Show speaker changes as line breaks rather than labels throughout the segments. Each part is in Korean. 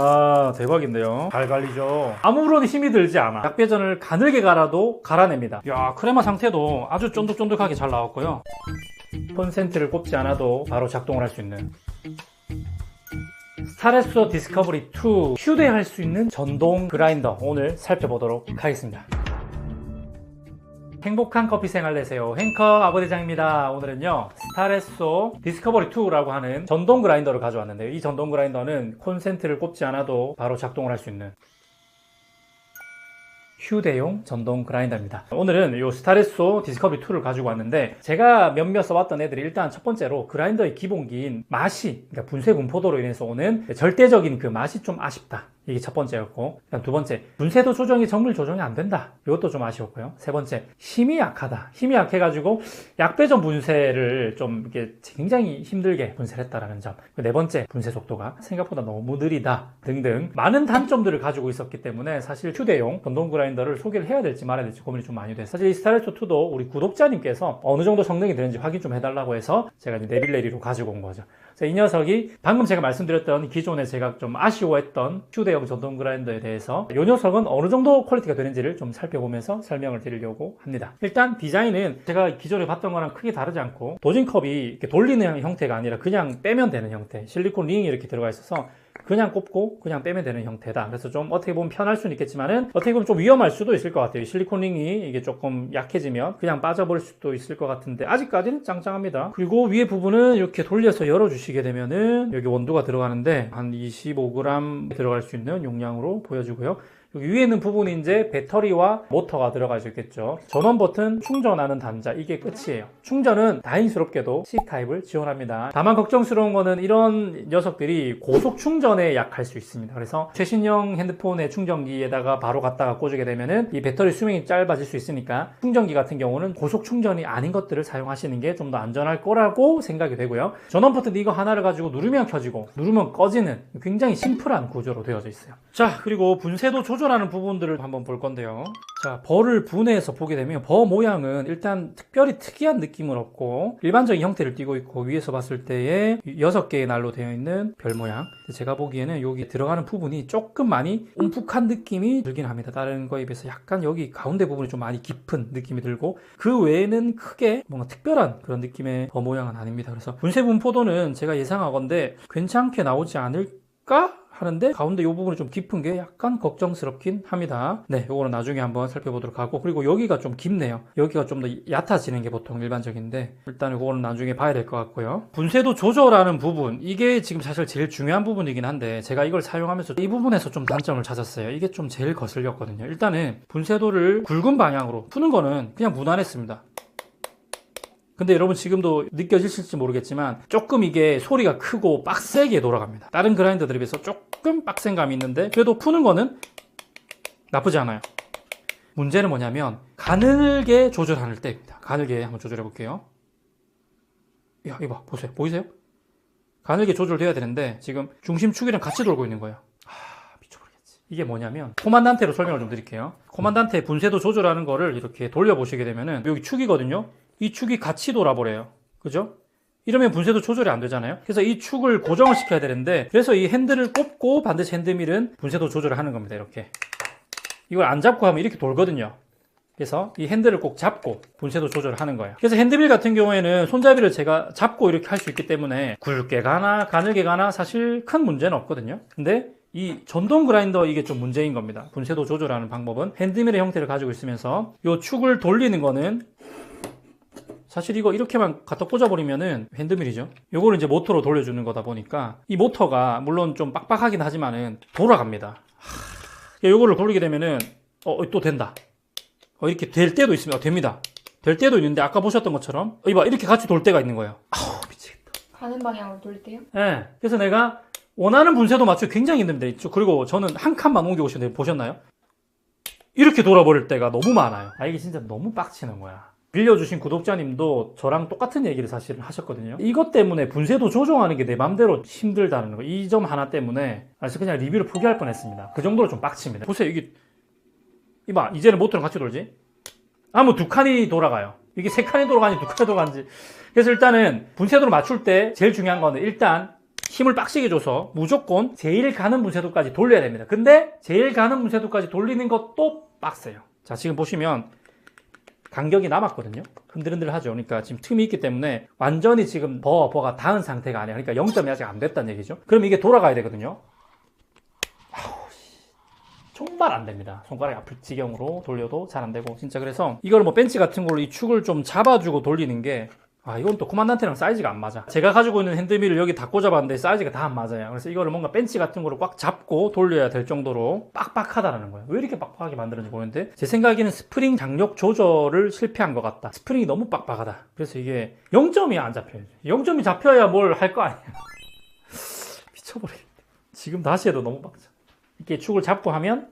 아 대박인데요. 잘 갈리죠. 아무런 힘이 들지 않아. 약배전을 가늘게 갈아도 갈아냅니다. 야 크레마 상태도 아주 쫀득쫀득하게 잘 나왔고요. 콘센트를 꼽지 않아도 바로 작동을 할 수 있는. 스타레소 디스커버리 2 휴대할 수 있는 전동 그라인더. 오늘 살펴보도록 하겠습니다 행복한 커피 생활 내세요. 행커 아버대장입니다. 오늘은요, 스타레소 디스커버리 2라고 하는 전동 그라인더를 가져왔는데요. 이 전동 그라인더는 콘센트를 꼽지 않아도 바로 작동을 할 수 있는 휴대용 전동 그라인더입니다. 오늘은 이 스타레소 디스커버리 2를 가지고 왔는데 제가 몇몇 써봤던 애들이 일단 첫 번째로 그라인더의 기본기인 맛이 그러니까 분쇄 분포도로 인해서 오는 절대적인 그 맛이 좀 아쉽다. 이게 첫 번째였고 두 번째 분쇄도 조정이 정밀 조정이 안 된다. 이것도 좀 아쉬웠고요. 세 번째 힘이 약하다. 힘이 약해가지고 약배전 분쇄를 좀 이게 굉장히 힘들게 분쇄를 했다라는 점. 네 번째 분쇄 속도가 생각보다 너무 느리다 등등 많은 단점들을 가지고 있었기 때문에 사실 휴대용 전동 그라인더를 소개를 해야 될지 말아야 될지 고민이 좀 많이 됐어요. 사실 이 스타레토 2도 우리 구독자님께서 어느 정도 성능이 되는지 확인 좀 해달라고 해서 제가 이제 네빌레리로 가지고 온 거죠. 이 녀석이 방금 제가 말씀드렸던 기존에 제가 좀 아쉬워했던 휴대용 전동 그라인더에 대해서 이 녀석은 어느 정도 퀄리티가 되는지를 좀 살펴보면서 설명을 드리려고 합니다. 일단 디자인은 제가 기존에 봤던 거랑 크게 다르지 않고 도진컵이 이렇게 돌리는 형태가 아니라 그냥 빼면 되는 형태 실리콘 링이 이렇게 들어가 있어서 그냥 꼽고 그냥 빼면 되는 형태다. 그래서 좀 어떻게 보면 편할 수는 있겠지만은 어떻게 보면 좀 위험할 수도 있을 것 같아요. 실리콘 링이 이게 조금 약해지면 그냥 빠져버릴 수도 있을 것 같은데 아직까지는 짱짱합니다. 그리고 위에 부분은 이렇게 돌려서 열어주시게 되면은 여기 원두가 들어가는데 한 25g 들어갈 수 있는 용량으로 보여주고요. 여기 위에 있는 부분이 이제 배터리와 모터가 들어가 있겠죠. 전원 버튼, 충전하는 단자 이게 끝이에요. 충전은 다행스럽게도 C타입을 지원합니다. 다만 걱정스러운 거는 이런 녀석들이 고속 충전에 약할 수 있습니다. 그래서 최신형 핸드폰의 충전기에다가 바로 갖다가 꽂게 되면은 이 배터리 수명이 짧아질 수 있으니까 충전기 같은 경우는 고속 충전이 아닌 것들을 사용하시는 게 좀 더 안전할 거라고 생각이 되고요. 전원 버튼 이거 하나를 가지고 누르면 켜지고 누르면 꺼지는 굉장히 심플한 구조로 되어져 있어요. 자, 그리고 분쇄도 조절 하는 부분들을 한번 볼 건데요. 자, 벌을 분해해서 보게 되면 벌 모양은 일단 특별히 특이한 느낌은 없고 일반적인 형태를 띠고 있고 위에서 봤을 때에 6개의 날로 되어 있는 별 모양. 제가 보기에는 여기 들어가는 부분이 조금 많이 움푹한 느낌이 들긴 합니다. 다른 거에 비해서 약간 여기 가운데 부분이 좀 많이 깊은 느낌이 들고 그 외에는 크게 뭔가 특별한 그런 느낌의 벌 모양은 아닙니다. 그래서 분쇄 분포도는 제가 예상하건데 괜찮게 나오지 않을까? 하는데 가운데 이 부분이 좀 깊은 게 약간 걱정스럽긴 합니다. 네, 요거는 나중에 한번 살펴보도록 하고 그리고 여기가 좀 깊네요. 여기가 좀 더 얕아지는 게 보통 일반적인데 일단 이거는 나중에 봐야 될 것 같고요. 분쇄도 조절하는 부분 이게 지금 사실 제일 중요한 부분이긴 한데 제가 이걸 사용하면서 이 부분에서 좀 단점을 찾았어요. 이게 좀 제일 거슬렸거든요. 일단은 분쇄도를 굵은 방향으로 푸는 거는 그냥 무난했습니다. 근데 여러분 지금도 느껴지실지 모르겠지만 조금 이게 소리가 크고 빡세게 돌아갑니다. 다른 그라인더들에 비해서 조금 빡센 감이 있는데 그래도 푸는 거는 나쁘지 않아요. 문제는 뭐냐면 가늘게 조절할 때입니다. 가늘게 한번 조절해 볼게요. 야, 이거 봐. 보세요. 보이세요? 가늘게 조절돼야 되는데 지금 중심축이랑 같이 돌고 있는 거예요. 아, 미쳐버리겠지. 이게 뭐냐면 코만단테로 설명을 좀 드릴게요. 코만단테 분쇄도 조절하는 거를 이렇게 돌려보시게 되면은 여기 축이거든요. 이 축이 같이 돌아버려요. 그죠? 이러면 분쇄도 조절이 안 되잖아요. 그래서 이 축을 고정을 시켜야 되는데 그래서 이 핸들을 꼽고 반드시 핸드밀은 분쇄도 조절을 하는 겁니다. 이렇게. 이걸 안 잡고 하면 이렇게 돌거든요. 그래서 이 핸들을 꼭 잡고 분쇄도 조절을 하는 거예요. 그래서 핸드밀 같은 경우에는 손잡이를 제가 잡고 이렇게 할 수 있기 때문에 굵게 가나 가늘게 가나 사실 큰 문제는 없거든요. 근데 이 전동 그라인더 이게 좀 문제인 겁니다. 분쇄도 조절하는 방법은 핸드밀의 형태를 가지고 있으면서 이 축을 돌리는 거는 사실 이거 이렇게만 갖다 꽂아버리면은 핸드밀이죠. 요거를 이제 모터로 돌려주는 거다 보니까 이 모터가 물론 좀 빡빡하긴 하지만은 돌아갑니다. 하... 요거를 돌리게 되면은 어, 또 된다. 어, 이렇게 될 때도 있습니다. 어, 됩니다. 될 때도 있는데 아까 보셨던 것처럼 어, 이봐 이렇게 같이 돌 때가 있는 거예요. 아우 미치겠다.
가는 방향으로 돌 때요?
예. 네. 그래서 내가 원하는 분쇄도 맞추기 굉장히 힘듭니다. 그리고 저는 한 칸만 옮겨보시는데 보셨나요? 이렇게 돌아버릴 때가 너무 많아요. 아 이게 진짜 너무 빡치는 거야. 빌려주신 구독자님도 저랑 똑같은 얘기를 사실 하셨거든요. 이것 때문에 분쇄도 조정하는 게 내 맘대로 힘들다는 거. 이 점 하나 때문에 그래서 그냥 리뷰를 포기할 뻔했습니다. 그 정도로 좀 빡칩니다. 보세요, 이게 이봐 이제는 모터랑 같이 돌지? 아뭐두 칸이 돌아가요. 이게 세 칸이 돌아가니 두 칸이 돌아가는지. 그래서 일단은 분쇄도를 맞출 때 제일 중요한 거는 일단 힘을 빡시게 줘서 무조건 제일 가는 분쇄도까지 돌려야 됩니다. 근데 제일 가는 분쇄도까지 돌리는 것도 빡세요. 자, 지금 보시면 간격이 남았거든요. 흔들흔들 하죠. 그러니까 지금 틈이 있기 때문에 완전히 지금 버 버가 닿은 상태가 아니에요. 그러니까 0점이 아직 안 됐다는 얘기죠. 그럼 이게 돌아가야 되거든요. 정말 안 됩니다. 손가락이 아플 지경으로 돌려도 잘 안 되고 진짜 그래서 이걸 뭐 벤치 같은 걸로 이 축을 좀 잡아주고 돌리는 게 아, 이건 또 코만단테랑 사이즈가 안 맞아. 제가 가지고 있는 핸드밀을 여기 다 꽂아봤는데 사이즈가 다 안 맞아요. 그래서 이거를 뭔가 벤치 같은 거로 꽉 잡고 돌려야 될 정도로 빡빡하다라는 거예요. 왜 이렇게 빡빡하게 만드는지 모르겠는데 제 생각에는 스프링 장력 조절을 실패한 것 같다. 스프링이 너무 빡빡하다. 그래서 이게 0점이 안 잡혀요. 0점이 잡혀야 뭘 할 거 아니에요. 미쳐버리겠다. 지금 다시 해도 너무 빡쳐. 이렇게 축을 잡고 하면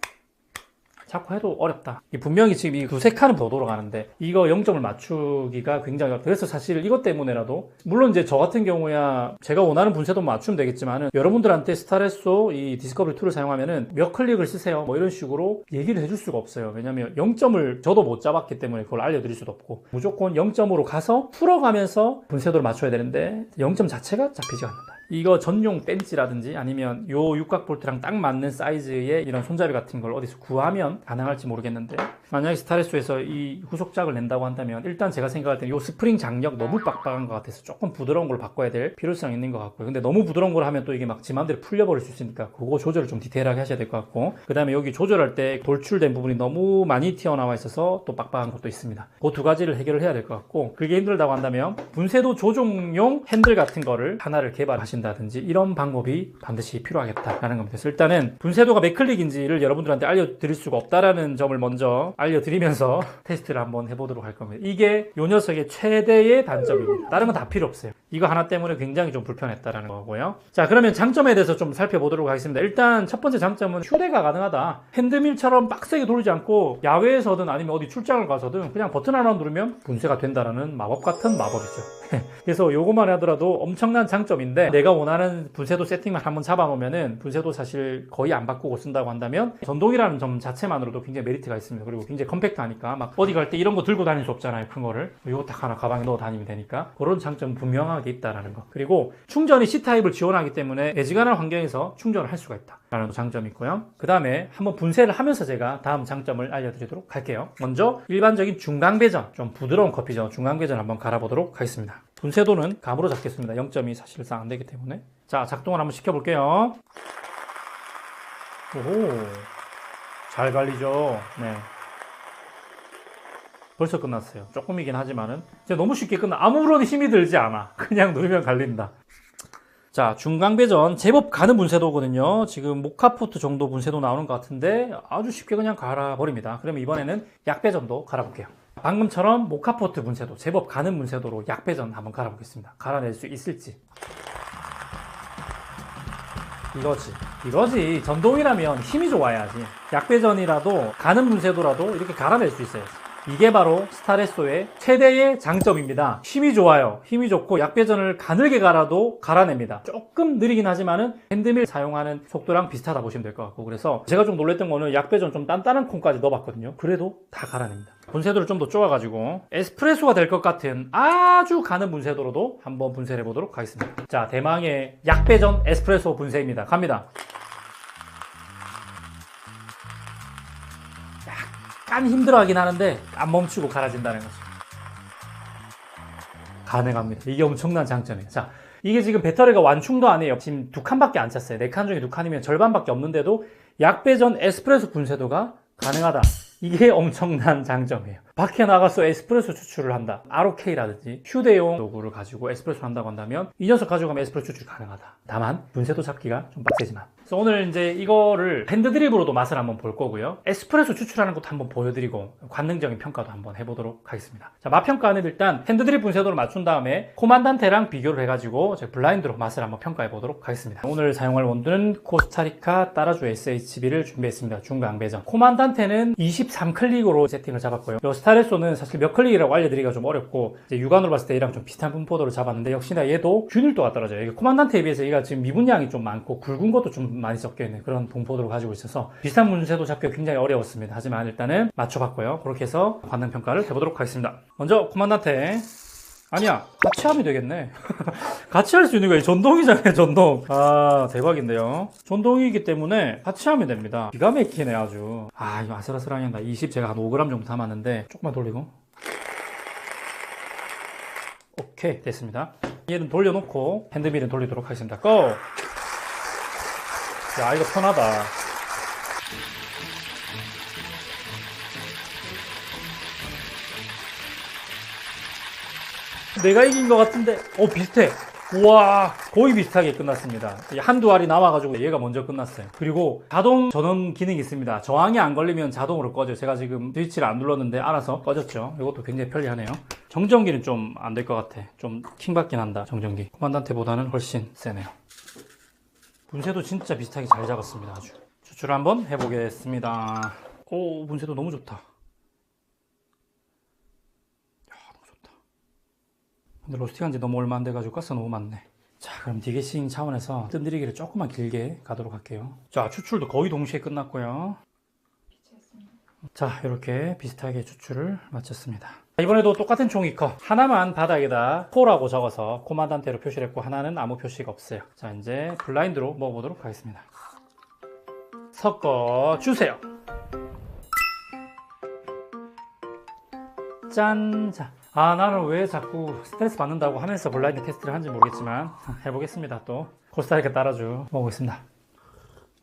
자꾸 해도 어렵다. 이 분명히 지금 이 두세 칸은 더 돌아가는데 이거 0점을 맞추기가 굉장히 어렵다. 그래서 사실 이것 때문에라도 물론 이제 저 같은 경우야 제가 원하는 분쇄도 맞추면 되겠지만은 여러분들한테 스타레소 이 디스커버리 툴을 사용하면은 몇 클릭을 쓰세요. 뭐 이런 식으로 얘기를 해줄 수가 없어요. 왜냐면 0점을 저도 못 잡았기 때문에 그걸 알려드릴 수도 없고 무조건 0점으로 가서 풀어가면서 분쇄도를 맞춰야 되는데 0점 자체가 잡히지 않는다. 이거 전용 벤치라든지 아니면 요 육각 볼트랑 딱 맞는 사이즈의 이런 손잡이 같은 걸 어디서 구하면 가능할지 모르겠는데 만약에 스타레스에서 이 후속작을 낸다고 한다면 일단 제가 생각할 때는 요 스프링 장력 너무 빡빡한 것 같아서 조금 부드러운 걸 바꿔야 될 필요성이 있는 것 같고요. 근데 너무 부드러운 걸 하면 또 이게 막지 맘대로 풀려버릴 수 있으니까 그거 조절을 좀 디테일하게 하셔야 될 것 같고 그 다음에 여기 조절할 때 돌출된 부분이 너무 많이 튀어나와 있어서 또 빡빡한 것도 있습니다. 그 두 가지를 해결을 해야 될 것 같고 그게 힘들다고 한다면 분쇄도 조종용 핸들 같은 거를 하나를 개발하 신다든지 이런 방법이 반드시 필요하겠다라는 겁니다. 일단은 분쇄도가 몇 클릭인지를 여러분들한테 알려드릴 수가 없다라는 점을 먼저 알려드리면서 테스트를 한번 해보도록 할 겁니다. 이게 이 녀석의 최대의 단점입니다. 다른 건 다 필요 없어요. 이거 하나 때문에 굉장히 좀 불편했다라는 거고요. 자, 그러면 장점에 대해서 좀 살펴보도록 하겠습니다. 일단 첫 번째 장점은 휴대가 가능하다. 핸드밀처럼 빡세게 돌지 않고 야외에서든 아니면 어디 출장을 가서든 그냥 버튼 하나 누르면 분쇄가 된다라는 마법 같은 마법이죠. 그래서 요것만 하더라도 엄청난 장점인데 내가 원하는 분쇄도 세팅만 한번 잡아놓으면은 분쇄도 사실 거의 안 바꾸고 쓴다고 한다면 전동이라는 점 자체만으로도 굉장히 메리트가 있습니다. 그리고 굉장히 컴팩트하니까 막 어디 갈 때 이런 거 들고 다닐 수 없잖아요. 큰 거를 요거 딱 하나 가방에 넣어 다니면 되니까 그런 장점 분명하게 있다라는 거. 그리고 충전이 C타입을 지원하기 때문에 애지간한 환경에서 충전을 할 수가 있다 라는 장점이 있고요. 그 다음에 한번 분쇄를 하면서 제가 다음 장점을 알려드리도록 할게요. 먼저 일반적인 중강배전 좀 부드러운 커피죠. 중강배전 한번 갈아보도록 하겠습니다. 분쇄도는 감으로 잡겠습니다. 0점이 사실상 안 되기 때문에. 자, 작동을 한번 시켜볼게요. 오호. 잘 갈리죠? 네. 벌써 끝났어요. 조금이긴 하지만은. 진짜 너무 쉽게 끝나. 아무런 힘이 들지 않아. 그냥 누르면 갈린다. 자, 중강배전 제법 가는 분쇄도거든요. 지금 모카포트 정도 분쇄도 나오는 것 같은데 아주 쉽게 그냥 갈아버립니다. 그럼 이번에는 약배전도 갈아볼게요. 방금처럼 모카포트 분쇄도 제법 가는 분쇄도로 약배전 한번 갈아보겠습니다. 갈아낼 수 있을지. 이거지. 이거지. 전동이라면 힘이 좋아야지. 약배전이라도 가는 분쇄도라도 이렇게 갈아낼 수 있어요. 이게 바로 스타레소의 최대의 장점입니다. 힘이 좋아요. 힘이 좋고 약배전을 가늘게 갈아도 갈아냅니다. 조금 느리긴 하지만은 핸드밀 사용하는 속도랑 비슷하다 보시면 될 것 같고 그래서 제가 좀 놀랬던 거는 약배전 좀 단단한 콩까지 넣어봤거든요. 그래도 다 갈아냅니다. 분쇄도를 좀 더 쪼아가지고 에스프레소가 될 것 같은 아주 가는 분쇄도로도 한번 분쇄를 해보도록 하겠습니다. 자, 대망의 약배전 에스프레소 분쇄입니다. 갑니다. 약간 힘들어하긴 하는데 안 멈추고 갈아진다는 거죠. 가능합니다. 이게 엄청난 장점이에요. 자, 이게 지금 배터리가 완충도 안 해요. 지금 두 칸밖에 안 찼어요. 네 칸 중에 두 칸이면 절반밖에 없는데도 약배전 에스프레소 분쇄도가 가능하다. 이게 엄청난 장점이에요. 밖에 나가서 에스프레소 추출을 한다. ROK라든지 휴대용 도구를 가지고 에스프레소 한다고 한다면 이 녀석 가지고 가면 에스프레소 추출이 가능하다. 다만 분쇄도 잡기가 좀 빡세지만. 그래서 오늘 이제 이거를 핸드드립으로도 맛을 한번 볼 거고요. 에스프레소 추출하는 것도 한번 보여드리고 관능적인 평가도 한번 해보도록 하겠습니다. 자, 맛평가는 일단 핸드드립 분쇄도를 맞춘 다음에 코만단테랑 비교를 해가지고 제가 블라인드로 맛을 한번 평가해 보도록 하겠습니다. 오늘 사용할 원두는 코스타리카 따라주 SHB를 준비했습니다. 중강배전. 코만단테는 23클릭으로 세팅을 잡았고요. 레소는 사실 몇 클릭이라고 알려드리기가 좀 어렵고 육안으로 봤을 때 얘랑 좀 비슷한 분포도를 잡았는데 역시나 얘도 균일도가 떨어져요. 이게 코만단테에 비해서 얘가 지금 미분량이 좀 많고 굵은 것도 좀 많이 섞여 있는 그런 분포도를 가지고 있어서 비슷한 분쇄도 잡기가 굉장히 어려웠습니다. 하지만 일단은 맞춰봤고요. 그렇게 해서 관능 평가를 해보도록 하겠습니다. 먼저 코만단테 아니야 같이 하면 되겠네. 같이 할 수 있는 거예요 전동이잖아요 전동. 아 대박인데요. 전동이기 때문에 같이 하면 됩니다. 기가 막히네 아주. 아 이거 아슬아슬하게 한다 20 제가 한 5g 정도 담았는데 조금만 돌리고. 오케이 됐습니다. 얘는 돌려놓고 핸드밀은 돌리도록 하겠습니다. 고! 야 이거 편하다 내가 이긴 것 같은데. 어 비슷해. 우와 거의 비슷하게 끝났습니다. 한두 알이 남아가지고 얘가 먼저 끝났어요. 그리고 자동 전원 기능이 있습니다. 저항이 안 걸리면 자동으로 꺼져요. 제가 지금 스위치를 안 눌렀는데 알아서 꺼졌죠. 이것도 굉장히 편리하네요. 정전기는 좀 안 될 것 같아. 좀 킹받긴 한다 정전기. 코만단테보다는 훨씬 세네요. 분쇄도 진짜 비슷하게 잘 잡았습니다 아주. 추출 한번 해보겠습니다. 오 분쇄도 너무 좋다 근데 로스팅한 지 너무 얼마 안 돼가지고 가스 너무 많네. 자, 그럼 디게싱 차원에서 뜸들이기를 조금만 길게 가도록 할게요. 자, 추출도 거의 동시에 끝났고요. 자, 이렇게 비슷하게 추출을 마쳤습니다. 이번에도 똑같은 종이컵 하나만 바닥에다 코라고 적어서 코마단테로 표시를 했고 하나는 아무 표시가 없어요. 자, 이제 블라인드로 먹어보도록 하겠습니다. 섞어 주세요. 짠! 자, 아, 나는 왜 자꾸 스트레스 받는다고 하면서 블라인드 테스트를 하는지 모르겠지만, 해보겠습니다, 또. 코스타리카 따라주 먹어보겠습니다.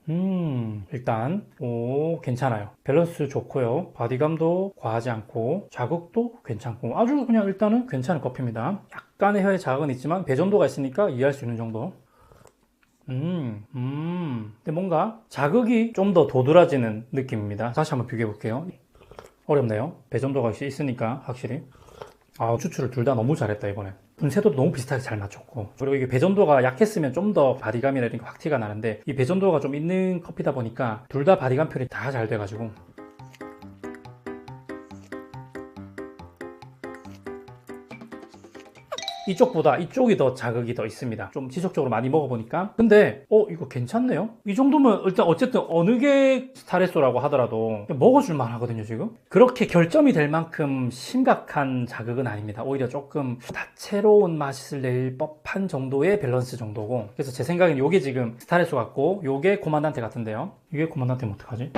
음, 일단, 오, 괜찮아요. 밸런스 좋고요. 바디감도 과하지 않고, 자극도 괜찮고, 아주 그냥 일단은 괜찮은 커피입니다. 약간의 혀의 자극은 있지만, 배전도가 있으니까 이해할 수 있는 정도. 음, 음. 근데 뭔가 자극이 좀 더 도드라지는 느낌입니다. 다시 한번 비교해 볼게요. 어렵네요. 배전도가 있으니까, 확실히. 아, 추출을 둘 다 너무 잘했다, 이번에. 분쇄도 너무 비슷하게 잘 맞췄고. 그리고 이게 배전도가 약했으면 좀 더 바디감이나 이런 게 확 티가 나는데, 이 배전도가 좀 있는 커피다 보니까, 둘 다 바디감 표현이 다 잘 돼가지고. 이쪽보다 이쪽이 더 자극이 더 있습니다. 좀 지속적으로 많이 먹어보니까. 근데, 어, 이거 괜찮네요? 이 정도면 일단 어쨌든 어느 게 스타레소라고 하더라도 먹어줄만 하거든요, 지금. 그렇게 결점이 될 만큼 심각한 자극은 아닙니다. 오히려 조금 다채로운 맛을 낼 법한 정도의 밸런스 정도고. 그래서 제 생각엔 이게 지금 스타레소 같고, 요게 코만단테 같은데요. 이게 코만단테면 어떡하지?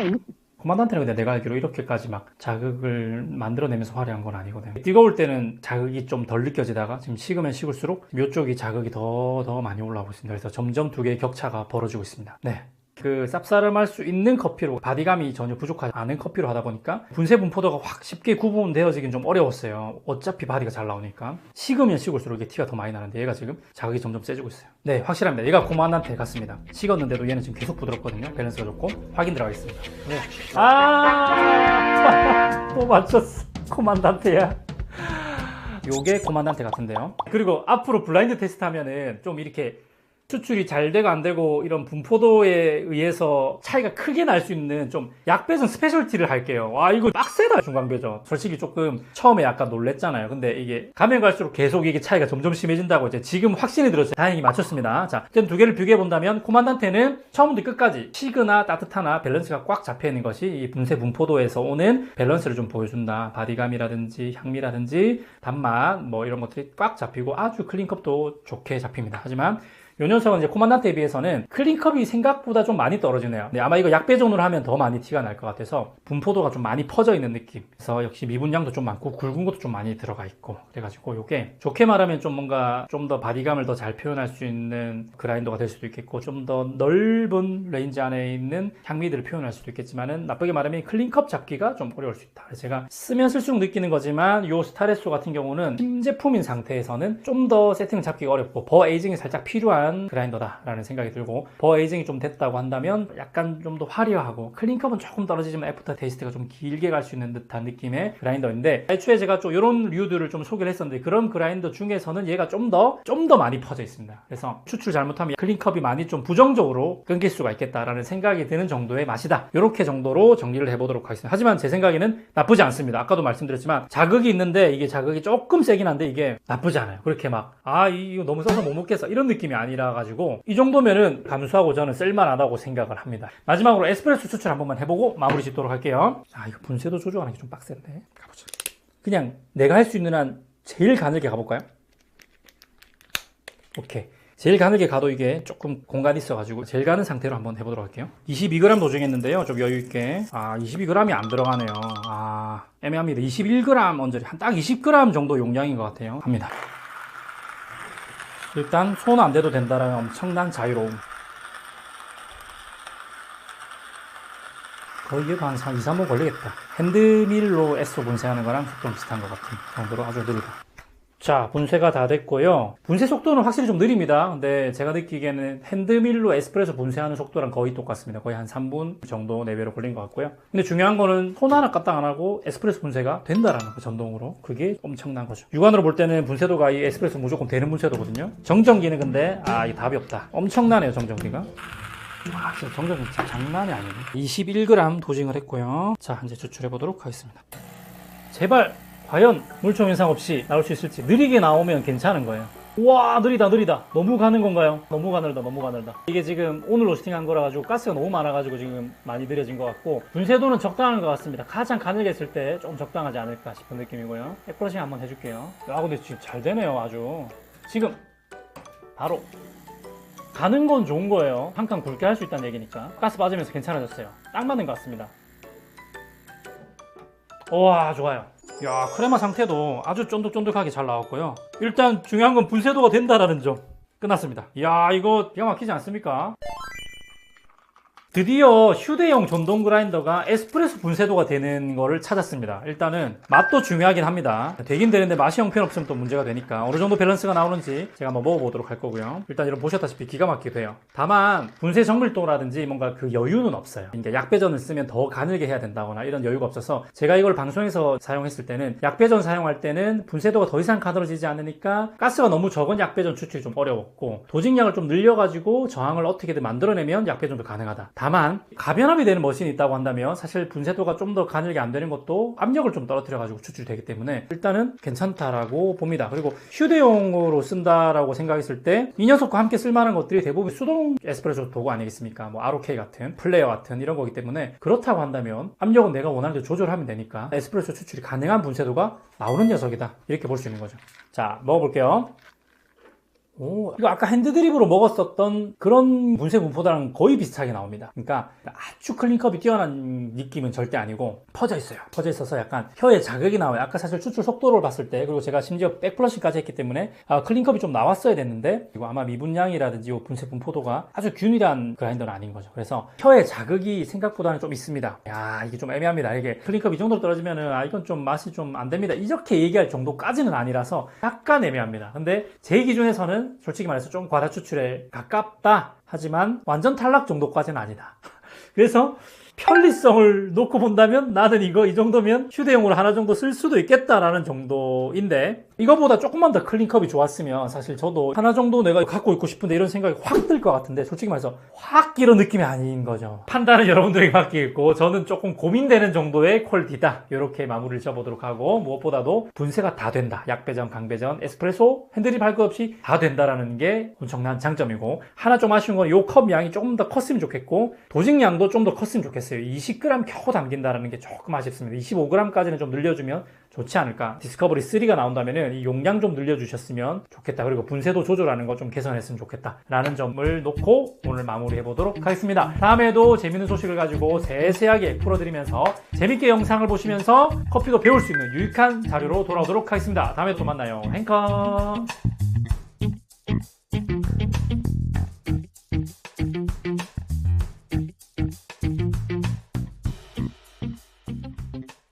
코만단테는 근데 내가 알기로 이렇게까지 막 자극을 만들어내면서 화려한 건 아니거든요. 뜨거울 때는 자극이 좀 덜 느껴지다가 지금 식으면 식을수록 이쪽이 자극이 더, 더 많이 올라오고 있습니다. 그래서 점점 두 개의 격차가 벌어지고 있습니다. 네. 그 쌉싸름할 수 있는 커피로 바디감이 전혀 부족하지 않은 커피로 하다 보니까 분쇄 분포도가 확 쉽게 구분되어지긴 좀 어려웠어요. 어차피 바디가 잘 나오니까 식으면 식을수록 이게 티가 더 많이 나는데 얘가 지금 자극이 점점 세지고 있어요. 네, 확실합니다. 얘가 고만한테 같습니다. 식었는데도 얘는 지금 계속 부드럽거든요. 밸런스가 좋고 확인 들어가겠습니다. 네. 아, 또 맞췄어. 코만단테야. 요게 코만단테 같은데요. 그리고 앞으로 블라인드 테스트 하면은 좀 이렇게 추출이 잘 되고 안 되고 이런 분포도에 의해서 차이가 크게 날 수 있는 좀 약배전 스페셜티를 할게요. 와 이거 빡세다 중간배전. 솔직히 조금 처음에 약간 놀랬잖아요. 근데 이게 가면 갈수록 계속 이게 차이가 점점 심해진다고 이제 지금 확신이 들었어요. 다행히 맞췄습니다. 자, 일단 두 개를 비교해 본다면 코만단테는 처음부터 끝까지 시그나 따뜻하나 밸런스가 꽉 잡혀 있는 것이 이 분쇄 분포도에서 오는 밸런스를 좀 보여준다. 바디감이라든지 향미라든지 단맛 뭐 이런 것들이 꽉 잡히고 아주 클린컵도 좋게 잡힙니다. 하지만 요 녀석은 이제 코만단테에 비해서는 클린컵이 생각보다 좀 많이 떨어지네요. 네, 아마 이거 약배전으로 하면 더 많이 티가 날 것 같아서 분포도가 좀 많이 퍼져 있는 느낌. 그래서 역시 미분량도 좀 많고 굵은 것도 좀 많이 들어가 있고 그래가지고 이게 좋게 말하면 좀 뭔가 좀 더 바디감을 더 잘 표현할 수 있는 그라인더가 될 수도 있겠고 좀 더 넓은 레인지 안에 있는 향미들을 표현할 수도 있겠지만은 나쁘게 말하면 클린컵 잡기가 좀 어려울 수 있다. 제가 쓰면 쓸수록 느끼는 거지만 요 스타레소 같은 경우는 신제품인 상태에서는 좀 더 세팅을 잡기가 어렵고 버 에이징이 살짝 필요한 그라인더다라는 생각이 들고 버 에이징이 좀 됐다고 한다면 약간 좀 더 화려하고 클린컵은 조금 떨어지지만 애프터 테이스트가 좀 길게 갈 수 있는 듯한 느낌의 그라인더인데 애초에 제가 좀 이런 류들을 좀 소개를 했었는데 그런 그라인더 중에서는 얘가 좀 더 좀 더 많이 퍼져 있습니다. 그래서 추출 잘못하면 클린컵이 많이 좀 부정적으로 끊길 수가 있겠다라는 생각이 드는 정도의 맛이다. 이렇게 정도로 정리를 해보도록 하겠습니다. 하지만 제 생각에는 나쁘지 않습니다. 아까도 말씀드렸지만 자극이 있는데 이게 자극이 조금 세긴 한데 이게 나쁘지 않아요. 그렇게 막 아 이거 너무 써서 못 먹겠어 이런 느낌이 아니 라 가지고 이 정도면은 감수하고 저는 쓸만하다고 생각을 합니다. 마지막으로 에스프레소 추출 한 번만 해보고 마무리 짓도록 할게요. 아 이거 분쇄도 조절하는 게 좀 빡센데 가보자. 그냥 내가 할 수 있는 한 제일 가늘게 가볼까요? 오케이. 제일 가늘게 가도 이게 조금 공간이 있어가지고 제일 가는 상태로 한번 해보도록 할게요. 22g 도중했는데요. 좀 여유있게. 아, 22g이 안 들어가네요. 아, 애매합니다. 21g 언저리. 한 딱 20g 정도 용량인 것 같아요. 합니다. 일단 손 안 대도 된다라는 엄청난 자유로움. 거의 이거 한 2, 3분 걸리겠다. 핸드밀로 S로 분쇄하는 거랑 좀 비슷한 것 같은 정도로 아주 느리다. 자, 분쇄가 다 됐고요. 분쇄 속도는 확실히 좀 느립니다. 근데 제가 느끼기에는 핸드밀로 에스프레소 분쇄하는 속도랑 거의 똑같습니다. 거의 한 3분 정도 내외로 걸린 것 같고요. 근데 중요한 거는 손 하나 까딱 안 하고 에스프레소 분쇄가 된다라는 거, 전동으로. 그게 엄청난 거죠. 육안으로 볼 때는 분쇄도가 이 에스프레소 무조건 되는 분쇄도거든요. 정전기는 근데, 아, 이 답이 없다. 엄청나네요, 정전기가. 와, 진짜 정전기 진짜 장난이 아니네. 21g 도징을 했고요. 자, 이제 추출해 보도록 하겠습니다. 제발 과연 물총 현상 없이 나올 수 있을지 느리게 나오면 괜찮은 거예요. 와 느리다 느리다. 너무 가는 건가요? 너무 가늘다 너무 가늘다. 이게 지금 오늘 로스팅한 거라 가지고 가스가 너무 많아 가지고 지금 많이 느려진 것 같고 분쇄도는 적당한 것 같습니다. 가장 가늘게 했을 때 좀 적당하지 않을까 싶은 느낌이고요. 백브러싱 한번 해줄게요. 아 근데 지금 잘 되네요 아주. 지금 바로 가는 건 좋은 거예요. 한 칸 굵게 할 수 있다는 얘기니까. 가스 빠지면서 괜찮아졌어요. 딱 맞는 것 같습니다. 와 좋아요 야 크레마 상태도 아주 쫀득쫀득하게 잘 나왔고요. 일단 중요한 건 분쇄도가 된다라는 점. 끝났습니다. 야 이거 기가 막히지 않습니까 드디어 휴대용 전동 그라인더가 에스프레소 분쇄도가 되는 거를 찾았습니다. 일단은 맛도 중요하긴 합니다. 되긴 되는데 맛이 형편없으면 또 문제가 되니까 어느 정도 밸런스가 나오는지 제가 한번 먹어보도록 할 거고요. 일단 여러분 보셨다시피 기가 막히게 돼요. 다만 분쇄 정밀도라든지 뭔가 그 여유는 없어요. 그러니까 약배전을 쓰면 더 가늘게 해야 된다거나 이런 여유가 없어서 제가 이걸 방송에서 사용했을 때는 약배전 사용할 때는 분쇄도가 더 이상 가늘어지지 않으니까 가스가 너무 적은 약배전 추출이 좀 어려웠고 도직량을 좀 늘려가지고 저항을 어떻게든 만들어내면 약배전도 가능하다. 다만 가변압이 되는 머신이 있다고 한다면 사실 분쇄도가 좀더 가늘게 안 되는 것도 압력을 좀 떨어뜨려 가지고 추출이 되기 때문에 일단은 괜찮다라고 봅니다. 그리고 휴대용으로 쓴다라고 생각했을 때 이 녀석과 함께 쓸만한 것들이 대부분 수동 에스프레소 도구 아니겠습니까? 뭐 ROK 같은 플레이어 같은 이런 거기 때문에 그렇다고 한다면 압력은 내가 원하는 대로 조절하면 되니까 에스프레소 추출이 가능한 분쇄도가 나오는 녀석이다. 이렇게 볼 수 있는 거죠. 자, 먹어볼게요. 오, 이거 아까 핸드드립으로 먹었었던 그런 분쇄 분포도랑 거의 비슷하게 나옵니다. 그러니까 아주 클린컵이 뛰어난 느낌은 절대 아니고 퍼져 있어요. 퍼져 있어서 약간 혀에 자극이 나와요. 아까 사실 추출 속도를 봤을 때 그리고 제가 심지어 백플러싱까지 했기 때문에 아, 클린컵이 좀 나왔어야 됐는데 이거 아마 미분량이라든지 분쇄 분포도가 아주 균일한 그라인더는 아닌 거죠. 그래서 혀에 자극이 생각보다는 좀 있습니다. 야 이게 좀 애매합니다. 이게 클린컵 이 정도로 떨어지면은 아 이건 좀 맛이 좀 안 됩니다. 이렇게 얘기할 정도까지는 아니라서 약간 애매합니다. 근데 제 기준에서는 솔직히 말해서 좀 과다 추출에 가깝다. 하지만 완전 탈락 정도까지는 아니다. 그래서 편리성을 놓고 본다면 나는 이거 이 정도면 휴대용으로 하나 정도 쓸 수도 있겠다라는 정도인데 이거보다 조금만 더 클린컵이 좋았으면 사실 저도 하나 정도 내가 갖고 있고 싶은데 이런 생각이 확 들 것 같은데 솔직히 말해서 확 이런 느낌이 아닌 거죠. 판단은 여러분들에게 맡기겠고 저는 조금 고민되는 정도의 퀄리티다. 이렇게 마무리를 쳐보도록 하고 무엇보다도 분쇄가 다 된다. 약배전, 강배전, 에스프레소, 핸들이 발것 없이 다 된다라는 게 엄청난 장점이고 하나 좀 아쉬운 건 이 컵 양이 조금 더 컸으면 좋겠고 도직량도 좀 더 컸으면 좋겠어요. 20g 겨우 담긴다라는 게 조금 아쉽습니다. 25g까지는 좀 늘려주면 좋지 않을까. 디스커버리 3가 나온다면은 이 용량 좀 늘려주셨으면 좋겠다. 그리고 분쇄도 조절하는 거 좀 개선했으면 좋겠다. 라는 점을 놓고 오늘 마무리해 보도록 하겠습니다. 다음에도 재밌는 소식을 가지고 세세하게 풀어드리면서 재밌게 영상을 보시면서 커피도 배울 수 있는 유익한 자료로 돌아오도록 하겠습니다. 다음에 또 만나요. 행커!